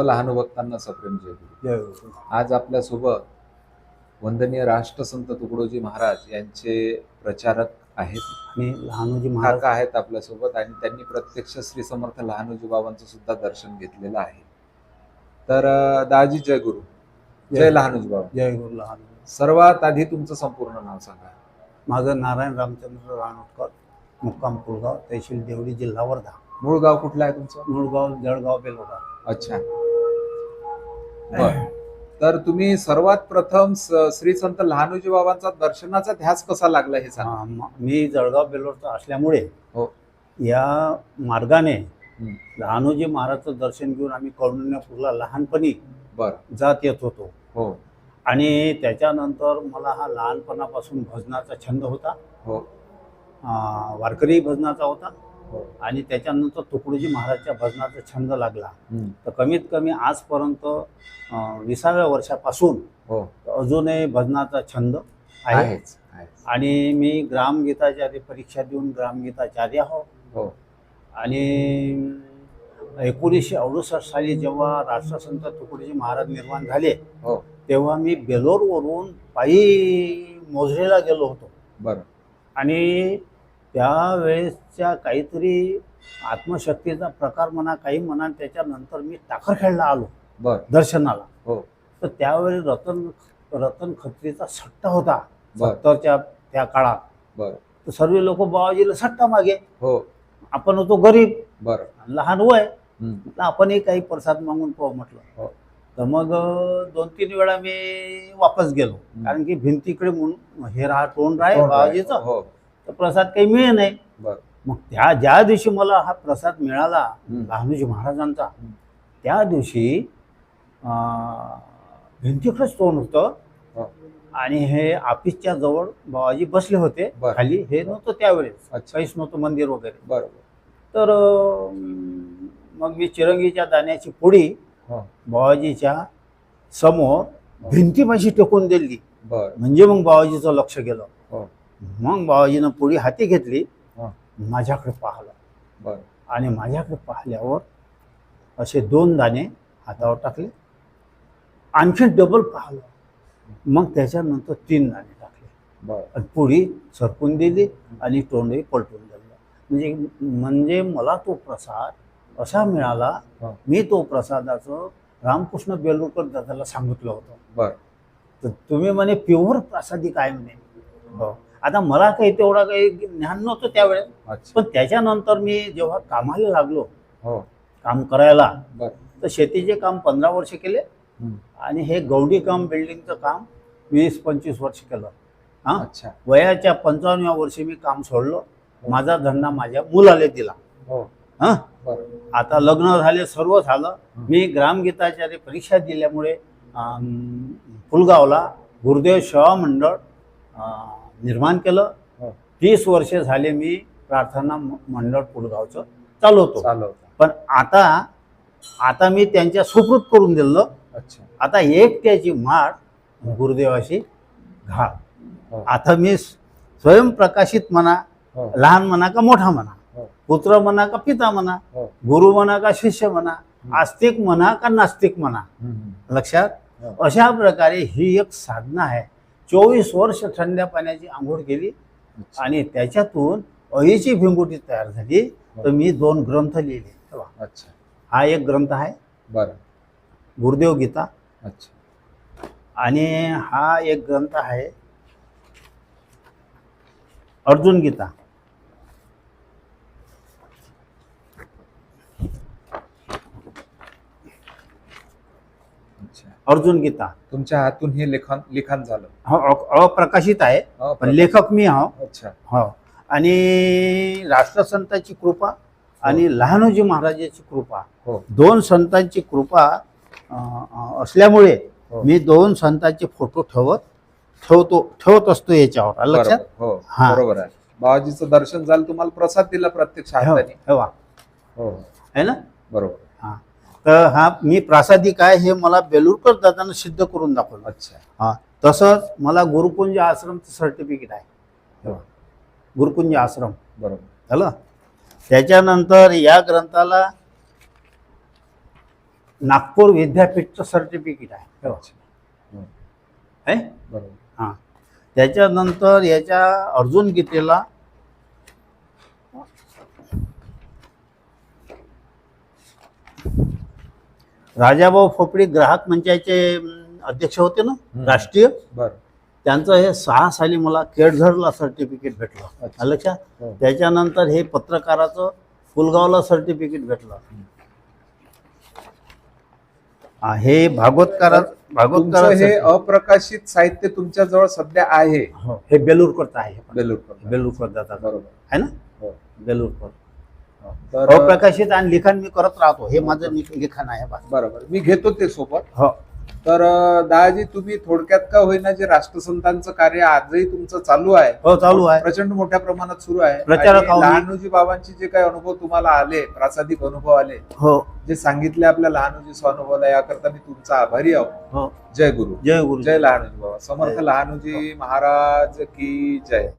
लहान भक्तांना सप्रेम जय गुरु. आज आपल्यासोबत वंदनीय राष्ट्रसंत तुकडोजी महाराज यांचे प्रचारक आहेत. मी लहानोजी महाराज आहेत आपल्यासोबत आणि त्यांनी प्रत्यक्ष श्री समर्थ लहानोजी बाबांचं सुद्धा दर्शन घेतलेलं आहे. तर दाजी जय गुरु. जय लहानोजी बाबा. जय गुरु लहान सर्वात आधी तुमचं संपूर्ण नाव सांगा. माझं नारायण रामचंद्र राणोटकर मुक्काम कुलगाव तहसील देवडी जिल्हा वर्धा. मूळ गाव कुठलं आहे तुमचं? मुळगाव जळगाव बेलोरा. अच्छा. बर. तर तुम्ही सर्वात प्रथम श्री संत लहानोजी बाबांचा दर्शनाचा ध्यास कसा लागला हे सांगा. म- जळगाव बेलोरचा असल्यामुळे हो. या मार्गाने. लहानोजी महाराजचं दर्शन घेऊन आम्ही कौंडिण्यपूरला लहानपणी बर. जात येत होतो. हो. आणि त्याच्यानंतर मला हा लहानपणापासून भजनाचा छंद होता. हो. वारकरी भजनाचा होता. आणि त्याच्यानंतर तुकडोजी महाराजच्या भजनाचा छंद लागला. तर कमीत कमी आजपर्यंत विसाव्या वर्षापासून हो. अजूनही भजनाचा छंद आहे. आणि मी ग्रामगीताचार्य परीक्षा देऊन ग्रामगीताचार्य हो हो. आणि एकोणीसशे अडुसष्ट साली जेव्हा राष्ट्रसंत तुकडोजी महाराज निर्माण झाले हो. तेव्हा मी बेलोरवरून पायी मोजरेला गेलो होतो. बर. आणि त्यावेळेसच्या काहीतरी आत्मशक्तीचा प्रकार म्हणा काही म्हणा त्याच्यानंतर मी टाकरखेडला आलो बर. दर्शनाला. हो. तर त्यावेळी रतन रतन खत्रीचा सट्टा होता बर. सत्तरच्या त्या काळात. बर. तर सर्व लोक बाबाजीला सट्टा मागे. हो. आपण होतो गरीब. बर. लहान वय. हम्म. म्हटलं आपणही काही प्रसाद मागून पाहू म्हटलं. हो. तर मग दोन तीन वेळा मी वापस गेलो. कारण की भिंतीकडे म्हणून हे राहा तोंड राहे. बाबाजीचं. हो. तर प्रसाद काही मिळे नाही. बर. मग त्या ज्या दिवशी मला हा प्रसाद मिळाला. लहानूजी महाराजांचा. त्या दिवशी भिंतीकडेच तोंड होतं. हो. आणि हे ऑफिसच्या जवळ बाबाजी बसले होते. खाली हे नव्हतं त्यावेळेस. काहीच नव्हतं मंदिर वगैरे. बर तर मग मी चिरंगीच्या दाण्याची पोळी हो. बाबाजीच्या समोर भिंतीपाशी टेकून दिली. बर. म्हणजे मग बाबाजीचं लक्ष गेलं. हो. मग बाबाजीनं पोळी हाती घेतली. माझ्याकडे पाहिलं. आणि माझ्याकडे पाहिल्यावर असे दोन दाणे हातावर टाकले. आणखी डबल पाहिलं. मग त्याच्यानंतर तीन दाणे टाकले. आणि पोळी सरकून दिली आणि तोंडही पलटून दिलं म्हणजे म्हणजे मला तो प्रसाद असा मिळाला. मी तो प्रसादाचं रामकृष्ण बेलूरकर दादाला सांगितलं होतं. बर. तर तुम्ही म्हणे प्युअर प्रसादी काय म्हणे? हो. आता मला काही तेवढा काही ज्ञान नव्हतं त्यावेळेस. पण त्याच्यानंतर मी जेव्हा कामाला लागलो हो. काम करायला तर शेतीचे काम पंधरा वर्ष केले. आणि हे गौडी काम बिल्डिंगचं काम वीस पंचवीस वर्ष केलं. हां? अच्छा. वयाच्या पंचावन्नव्या वर्षी मी काम सोडलं. माझा धंदा माझ्या मुलाला दिला. हो. हां? आता लग्न झाले सर्व झालं. मी ग्रामगीताचार्य परीक्षा दिल्यामुळे अं, पुलगावला गुरुदेव सेवा मंडळ निर्माण केलं. हो. तीस वर्षे झाले मी प्रार्थना मंडळ पुलगावचं चालवतो. पण आता आता मी त्यांच्या सुकृत करून दिलं अच्छा. आता एक त्याची माळ गुरुदेवाशी घाल. हो. आता मी स्वयंप्रकाशित म्हणा हो. लहान म्हणा का मोठा म्हणा पुत्र म्हणा का पिता म्हणा गुरु म्हणा का शिष्य म्हणा आस्तिक म्हणा का नास्तिक म्हणा. लक्षात. अशा प्रकारे ही एक साधना आहे. चोवीस वर्ष थंड्या पाण्याची आंघोळ केली. आणि त्याच्यातून अळीची भिंगुटी तयार झाली. तर मी दोन ग्रंथ लिहिले. अच्छा. हा एक ग्रंथ आहे. बर. गुरुदेव गीता. अच्छा. आणि हा एक ग्रंथ आहे. अर्जुन गीता अच्छा अर्जुन गीता. तुमच्या हातून हे लेखन लिखाण झालं. हा अप्रकाशित आहे हो, पण लेखक मी हा. अच्छा. हो. आणि राष्ट्रसंताची कृपा आणि लहानोजी महाराजाची कृपा. हो. दोन संतांची कृपा असल्यामुळे हो. मी दोन संतांचे फोटो ठेवत ठेवतो ठेवत असतो याच्यावर. लक्षात? बरोबर. हो हा. बरोबर आहे. बाबाजीचं दर्शन झालं तुम्हाला प्रसाद दिला प्रत्यक्ष हो, हाताने. ठेवा. हो. आहे ना? बरोबर. हा तर हा मी प्रासादिक आहे हे मला बेलूरकर दादानं सिद्ध करून दाखवलं. अच्छा. हा तसंच मला गुरुकुंज आश्रमचं सर्टिफिकेट आहे. हो गुरुकुंज आश्रम. बरोबर. झालं? त्याच्यानंतर या ग्रंथाला नागपूर विद्यापीठचं सर्टिफिकेट हे. हं. आहे बरोबर. हां. त्याच्यानंतर याच्या अर्जुन गीतेला राजाभाऊ फोपडी ग्राहक मंचाचे अध्यक्ष होते ना. राष्ट्रीय. बरं. त्यांचं हे सहा साली मला केडझरला सर्टिफिकेट भेटलं. लक्षात हो. त्याच्यानंतर हे पत्रकाराचं फुलगावला सर्टिफिकेट भेटलं. हा, भागवतकारा भागवतकार हे अप्रकाशित साहित्य तुमच्या जवळ सध्या आहे. हे. आहे. हे पण. बेलूर बेलूरकर जातात. बरोबर. आहे ना? हो. बेलूरकर तर अप्रकाशित आणि लिखाण मी करत राहतो. हे माझं लिख- लिखाण आहे बरोबर. मी घेतो ते सोबत. हो. तर अं, दादाजी तुम्ही थोडक्यात का होईना जे राष्ट्रसंतांचं कार्य आजही तुमचं चालू आहे? हो चालू आहे. प्रचंड मोठ्या प्रमाणात सुरू आहे. मी. लहानोजी बाबांचे जे काही अनुभव तुम्हाला आले प्रासादिक अनुभव आले हो. जे सांगितले आपल्या लहानोजी स्वानुभवला याकरता मी तुमचा आभारी आहो. हो. जय गुरु. जय गुरु. जय लहानोजी बाबा. समर्थ. लहानोजी महाराज की जय.